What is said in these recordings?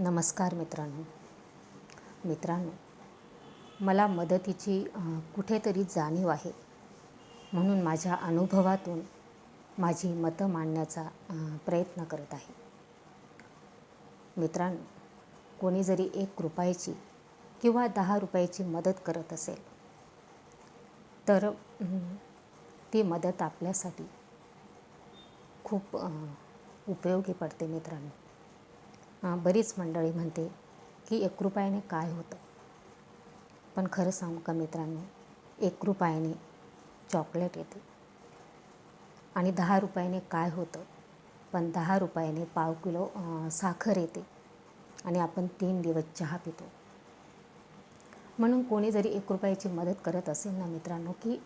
नमस्कार मित्रांनो. मित्रांनो मला मदतीची कुठेतरी जाणीव आहे. म्हणून माझ्या अनुभवातून माझी मतं मांडण्याचा प्रयत्न करत आहे. मित्रांनो कोणी जरी एक रुपयाची किंवा दहा रुपयाची मदत करत असेल तर ती मदत आपल्यासाठी खूप उपयोगी पडते मित्रांनो. बरीच मंडळी म्हणते की एक रुपयाने काय होतं? पण खरं सांगू का मित्रांनो एक रुपयाने चॉकलेट येते. आणि दहा रुपयाने काय होतं? पण दहा रुपयाने पाव किलो साखर येते. आणि आपण तीन दिवस चहा पितो. म्हणून कोणी जरी एक रुपयाची मदत करत असेल ना मित्रांनो की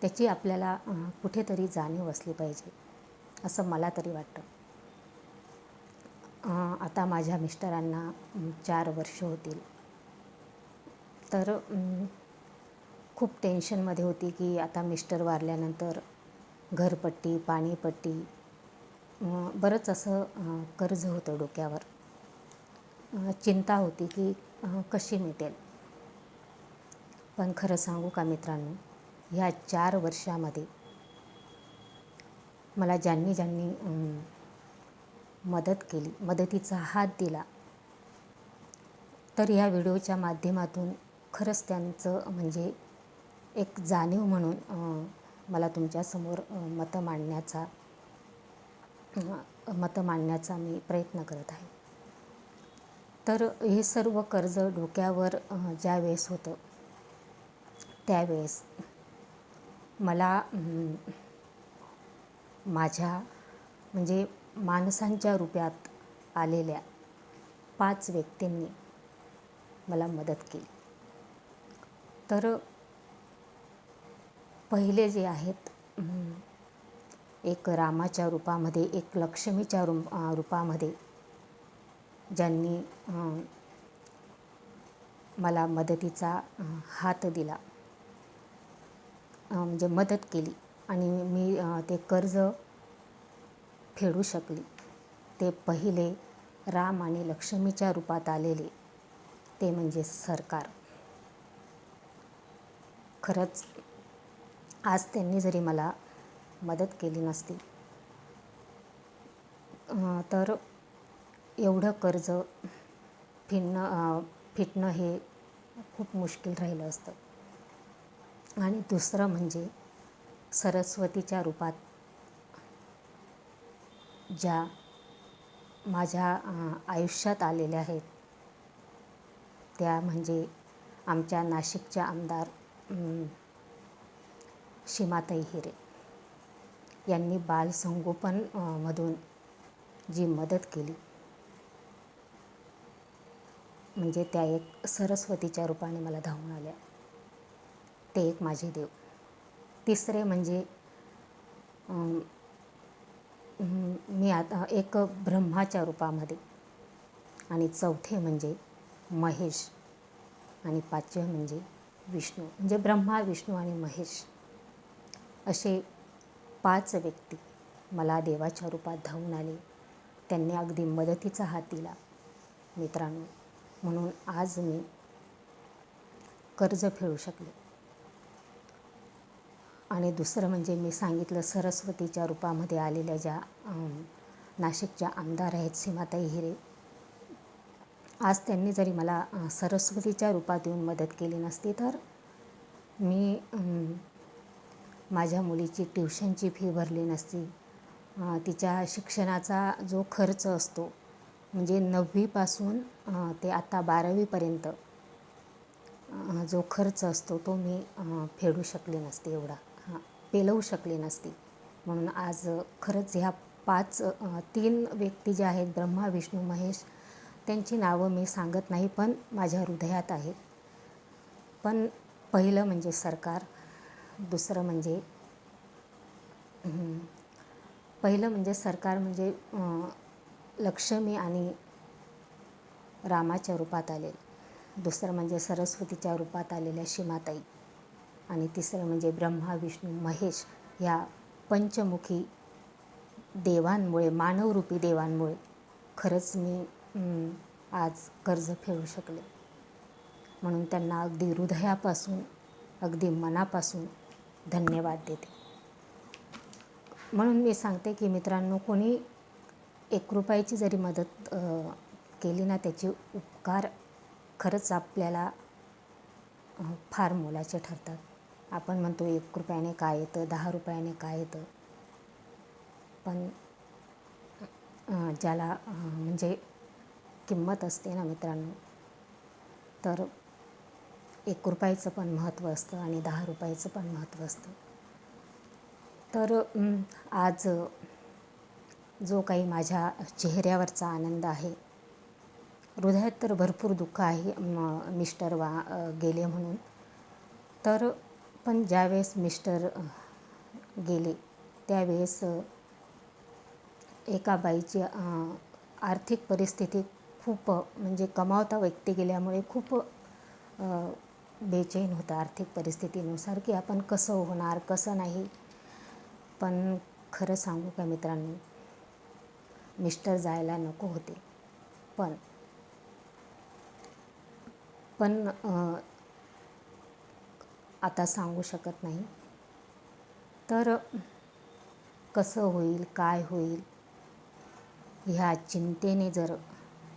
त्याची आपल्याला कुठेतरी जाणीव असली पाहिजे असं मला तरी वाटतं. आता माझ्या मिस्टरांना चार वर्ष होतील. तर खूप टेन्शनमध्ये होती की आता मिस्टर वारल्यानंतर घरपट्टी पाणीपट्टी बरंच असं कर्ज होतं डोक्यावर. चिंता होती की कशी मिटेल? पण खरं सांगू का मित्रांनो ह्या चार वर्षामध्ये मला ज्यांनी ज्यांनी मदत केली मदतीचा हात दिला. तर ह्या व्हिडिओच्या माध्यमातून खरंच त्यांचं म्हणजे एक जाणीव म्हणून मला तुमच्यासमोर मतं मांडण्याचा मतं मांडण्याचा मी प्रयत्न करत आहे. तर हे सर्व कर्ज डोक्यावर ज्यावेळेस होतं त्यावेळेस मला माझ्या म्हणजे माणसांच्या रूपात आलेल्या पाच व्यक्तींनी मला मदत केली. तर पहिले जे आहेत एक रामाच्या रूपामध्ये एक लक्ष्मीच्या रू रूपामध्ये ज्यांनी मला मदतीचा हात दिला. म्हणजे मदत केली. आणि मी ते कर्ज फेडू शकली. ते पहिले राम आणि लक्ष्मीच्या रूपात आलेले. ते म्हणजे सरकार. खरंच आज त्यांनी जरी मला मदत केली नसती तर एवढं कर्ज फिरणं फिटणं हे खूप मुश्किल राहिलं असतं. आणि दुसरं म्हणजे सरस्वतीच्या रूपात ज्या माझ्या आयुष्यात आलेल्या आहेत त्या म्हणजे आमच्या नाशिकच्या आमदार सीमाताई हिरे यांनी बालसंगोपन मधून जी मदत केली म्हणजे त्या एक सरस्वतीच्या रूपाने मला धावून आल्या. ते एक माझे देव. तिसरे म्हणजे मी आता एक ब्रह्माच्या रूपामध्ये. आणि चौथे म्हणजे महेश. आणि पाचवे म्हणजे विष्णू. म्हणजे ब्रह्मा विष्णू आणि महेश. असे पाच व्यक्ती मला देवाच्या रूपात धावून आले. त्यांनी अगदी मदतीचा हात दिला मित्रांनो. म्हणून आज मी कर्ज फेडू शकले. आणि दुसरं म्हणजे मी सांगितलं सरस्वतीच्या रूपामध्ये आलेल्या ज्या नाशिकच्या आमदार आहेत सीमाताई हिरे आज त्यांनी जरी मला सरस्वतीच्या रूपात येऊन मदत केली नसती तर मी माझ्या मुलीची ट्युशनची फी भरली नसती. तिच्या शिक्षणाचा जो खर्च असतो म्हणजे नववीपासून ते आत्ता बारावीपर्यंत जो खर्च असतो तो मी फेडू शकले नसते एवढा. पेलवू शकली नसती. म्हणून आज खरंच ह्या पाच तीन व्यक्ती ज्या आहेत ब्रह्मा विष्णू महेश त्यांची नावं मी सांगत नाही पण माझ्या हृदयात आहेत. पण पहिलं म्हणजे सरकार दुसरं म्हणजे पहिलं म्हणजे सरकार म्हणजे लक्ष्मी आणि रामाच्या रूपात आले दुसरं म्हणजे सरस्वतीच्या रूपात आलेल्या शिमाताई. आणि तिसरं म्हणजे ब्रह्मा विष्णू महेश ह्या पंचमुखी देवांमुळे मानवरूपी देवांमुळे खरंच मी आज कर्ज फेडू शकले. म्हणून त्यांना अगदी हृदयापासून अगदी मनापासून धन्यवाद देते. म्हणून मी सांगते की मित्रांनो कोणी एक रुपयाची जरी मदत केली ना त्याचे उपकार खरंच आपल्याला फार मोलाचे ठरतात. आपण म्हणतो एक रुपयाने काय येतं दहा रुपयाने काय येतं. पण ज्याला म्हणजे किंमत असते ना मित्रांनो तर एक रुपयाचं पण महत्त्व असतं आणि दहा रुपयाचं पण महत्त्व असतं. तर आज जो काही माझ्या चेहऱ्यावरचा आनंद आहे हृदयात तर भरपूर दुःख आहे म- मिस्टर वा गेले म्हणून. तर पण ज्यावेळेस मिस्टर गेले त्यावेळेस एका बाईची आर्थिक परिस्थिती खूप म्हणजे कमावता व्यक्ती गेल्यामुळे खूप बेचैन होतं आर्थिक परिस्थितीनुसार की आपण कसं होणार कसं नाही. पण खरं सांगू का मित्रांनो मिस्टर जायला नको होते. पण पण आता सांगू शकत नाही. तर कसं होईल काय होईल ह्या चिंतेने जर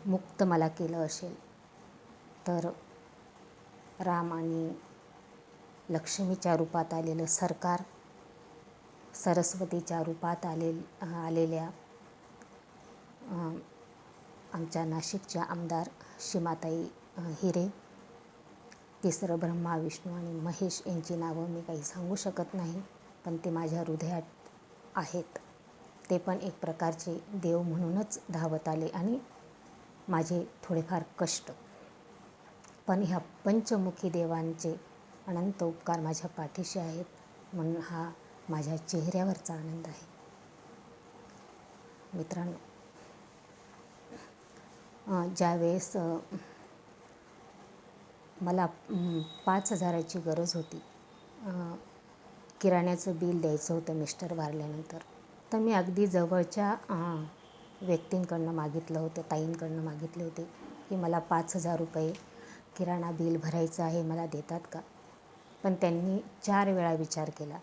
मुक्त मला केलं असेल तर राम आणि लक्ष्मीच्या रूपात आलेलं सरकार सरस्वतीच्या रूपात आले आलेल्या आमच्या नाशिकच्या आमदार शिमाताई हिरे तिसरं ब्रह्मा विष्णू आणि महेश यांची नावं मी काही सांगू शकत नाही पण ते माझ्या हृदयात आहेत. ते पण एक प्रकारचे देव म्हणूनच धावत आले आणि माझे थोडेफार कष्ट. पण ह्या पंचमुखी देवांचे अनंत उपकार माझ्या पाठीशी आहेत म्हणून हा माझ्या चेहऱ्यावरचा आनंद आहे. मित्रांनो ज्यावेळेस मला पाच हजाराची गरज होती. किराण्याचं बिल द्यायचं होतं मिस्टर वारल्यानंतर. तर मी अगदी जवळच्या व्यक्तींकडनं मागितलं होतं ताईंकडनं मागितले होते की मला पाच हजार रुपये किराणा बिल भरायचं आहे मला देतात का? पण त्यांनी चार वेळा विचार केला.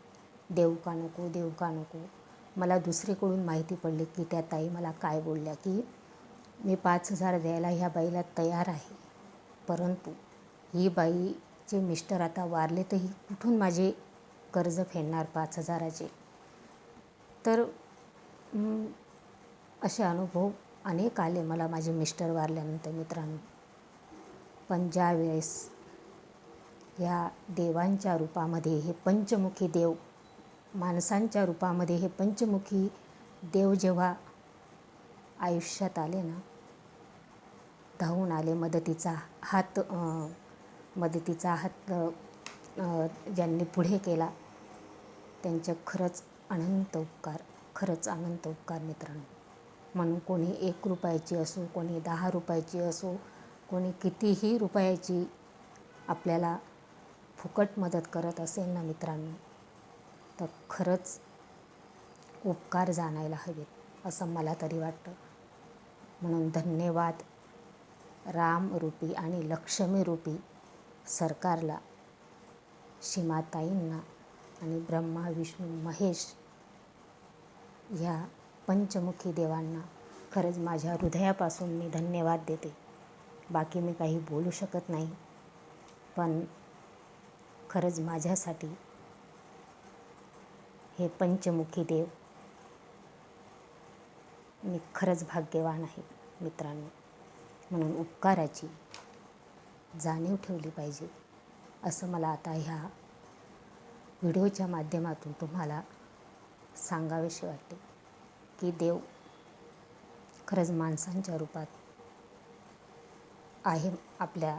देऊ का नको देऊ का नको? मला दुसरीकडून माहिती पडली की त्या ताई मला काय बोलल्या की मी पाच हजार द्यायला ह्या बाईला तयार आहे. परंतु ही बाईचे मिस्टर आता वारले तर ही कुठून माझे कर्ज फेडणार पाच हजाराचे? तर असे अनुभव अनेक आले मला माझे मिस्टर वारल्यानंतर मित्रांनो. पण ज्या वेळेस देवांच्या रूपामध्ये हे पंचमुखी देव माणसांच्या रूपामध्ये हे पंचमुखी देव जेव्हा आयुष्यात आले ना धावून आले मदतीचा हात मदतीचा हात ज्यांनी पुढे केला त्यांच्या खरंच अनंत उपकार खरंच अनंत उपकार मित्रांनो. म्हणून कोणी एक रुपयाची असो कोणी दहा रुपयाची असो कोणी कितीही रुपयाची आपल्याला फुकट मदत करत असेल ना मित्रांनो तर खरंच उपकार जाणायला हवेत असं मला तरी वाटतं. म्हणून धन्यवाद. रामरूपी आणि लक्ष्मीरूपी सरकारला सीमाताईंना आणि ब्रह्मा विष्णू महेश ह्या पंचमुखी देवांना खरंच माझ्या हृदयापासून मी धन्यवाद देते. बाकी मी काही बोलू शकत नाही पण खरंच माझ्यासाठी हे पंचमुखी देव मी खरंच भाग्यवान आहे मित्रांनो. म्हणून उपकाराची जाणीव ठेवली पाहिजे असं मला आता ह्या व्हिडिओच्या माध्यमातून तुम्हाला सांगावेसे वाटते की देव खरंच माणसांच्या रूपात आहे आपल्या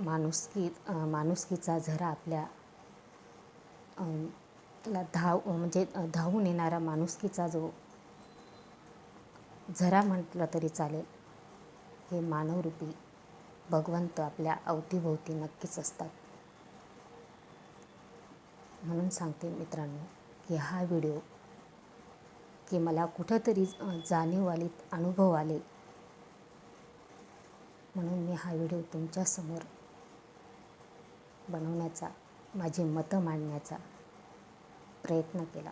माणुसकी माणुसकीचा झरा आपल्या ला धाव म्हणजे धावून येणारा माणुसकीचा जो झरा म्हटलं तरी चालेल हे मानवरूपी भगवंत आपल्या अवतीभोवती नक्कीच असतात. म्हणून सांगते मित्रांनो की हा व्हिडिओ की मला कुठंतरी जाणीव आली अनुभव आले म्हणून मी हा व्हिडिओ तुमच्यासमोर बनवण्याचा माझी मतं मांडण्याचा प्रयत्न केला.